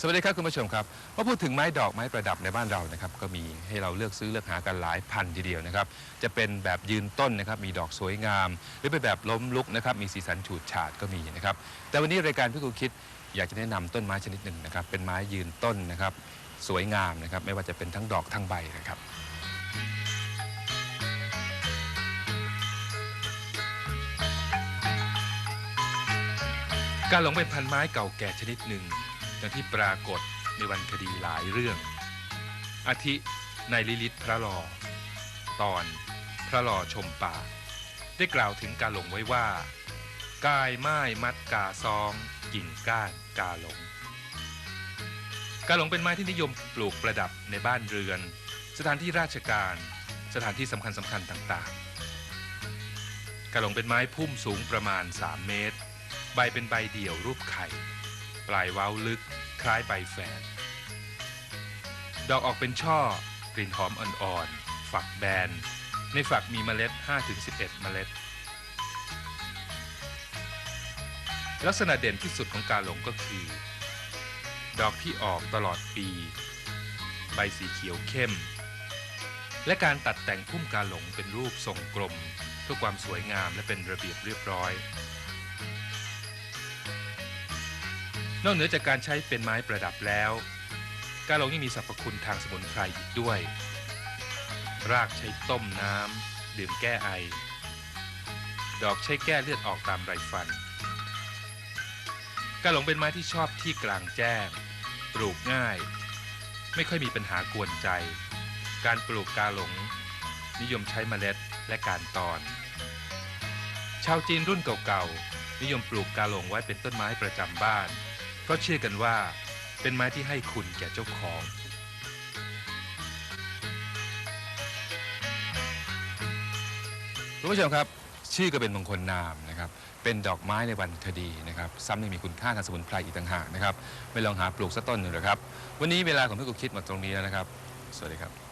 สวัสดีครับคุณผู้ชมครับมาพูดถึงไม้ดอกไม้ประดับในบ้านเรานะครับก็มีให้เราเลือกซื้อเลือกหากันหลายพันทีเดียวนะครับจะเป็นแบบยืนต้นนะครับมีดอกสวยงาม หรือเป็นแบบล้มลุกนะครับมีสีสันฉูดฉาดก็มีนะครับแต่วันนี้รายการพี่กูคิดอยากจะแนะนำต้นไม้ชนิดหนึ่งนะครับเป็นไม้ยืนต้นนะครับสวยงามนะครับไม่ว่าจะเป็นทั้งดอกทั้งใบนะครับการหลงเป็นพันไม้เก่าแก่ชนิดหนึ่ง อย่างที่ปรากฏในวันคดีหลายเรื่อง อาทิในลิลิตพระลอ ตอนพระลอชมป่า ได้กล่าวถึงการหลงไว้ว่า กายไม้มัดกาซอง กิ่งก้านกาหลง กาหลงเป็นไม้ที่นิยมปลูกประดับในบ้านเรือน สถานที่ราชการ สถานที่สำคัญสำคัญต่างๆ กาหลงเป็นไม้พุ่มสูงประมาณ 3 เมตร ใบเป็นใบเดี่ยวรูปไข่ ปลายเว้าลึก คล้ายใบแฝด ดอกออกเป็นช่อกลิ่นหอมอ่อนๆ ฝักแบน ในฝักมีเมล็ด 5-11 เมล็ด ลักษณะเด่นที่สุดของกาหลงก็คือ ดอกที่ออกตลอดปี ใบสีเขียวเข้ม และการตัดแต่งพุ่มกาหลงเป็นรูปทรงกลม เพื่อความสวยงามและเป็นระเบียบเรียบร้อย นอกเหนือจากการใช้เป็นไม้ประดับแล้ว กาหลงยังมีสรรพคุณทางสมุนไพรอีกด้วย รากใช้ต้มน้ำดื่มแก้ไอ ดอกใช้แก้เลือดออกตามไรฟัน กาหลงเป็นไม้ที่ชอบที่กลางแจ้ง ปลูกง่าย ไม่ค่อยมีปัญหากวนใจ การปลูกกาหลง นิยมใช้เมล็ดและการตอน ชาวจีนรุ่นเก่าๆนิยมปลูกกาหลงไว้เป็นต้นไม้ประจำบ้าน เพราะเชื่อกันว่าเป็นไม้ที่ให้คุณแก่เจ้าของ คุณผู้ชมครับ ชื่อก็เป็นมงคลนามนะครับเป็นดอกไม้ในวันคดีนะครับซ้ำยังมีคุณค่าทางสมุนไพรอีกต่างหากนะครับไปลองหาปลูกสักต้นหนึ่งเลยครับ วันนี้เวลาของพี่กุ๊กคิดหมดตรงนี้แล้วนะครับ สวัสดีครับ